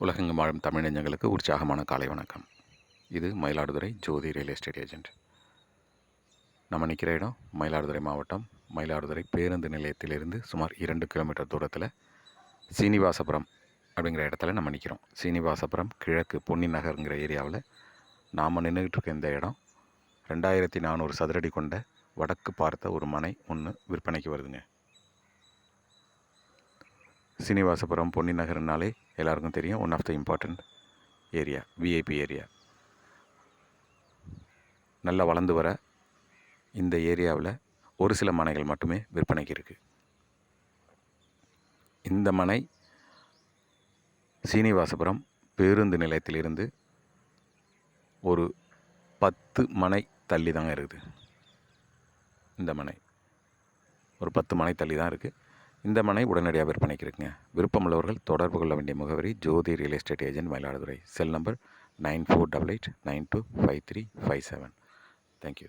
உலகெங்கும் வாழும் தமிழ் உற்சாகமான காலை வணக்கம். இது Mayiladuthurai Jothi real estate agent நம்ம நிற்கிற இடம் மயிலாடுதுறை மாவட்டம். மயிலாடுதுறை பேருந்து நிலையத்திலிருந்து சுமார் இரண்டு கிலோமீட்டர் தூரத்தில் சீனிவாசபுரம் அப்படிங்கிற இடத்துல நம்ம நிற்கிறோம் சீனிவாசபுரம் கிழக்கு பொன்னி நகருங்கிற ஏரியாவில் நாம் நின்றுக்கிட்டு இருக்க இந்த இடம் ரெண்டாயிரத்தி நானூறு சதுரடி கொண்ட வடக்கு பார்த்த ஒரு மனை ஒன்று விற்பனைக்கு வருதுங்க. சீனிவாசபுரம் பொன்னி நகர்னாலே எல்லாருக்கும் தெரியும். One of the important area VIP area நல்லா வளர்ந்து வர இந்த ஏரியாவில் ஒரு சில மனைகள் மட்டுமே விற்பனைக்கு இருக்குது இந்த மனை சீனிவாசபுரம் பேருந்து நிலையத்திலிருந்து ஒரு பத்து மனை தள்ளி தாங்க இருக்குது. இந்த மனை. ஒரு பத்து மனை தள்ளி தான் இருக்குது இந்த மனை உடனடியாக விற்பனைக்கு இருக்குங்க விருப்பமுள்ளவர்கள் தொடர்பு கொள்ள வேண்டிய முகவரி Jothi real estate agent Mayiladuthurai. Cell number nine four double eight nine two five three five seven. Thank you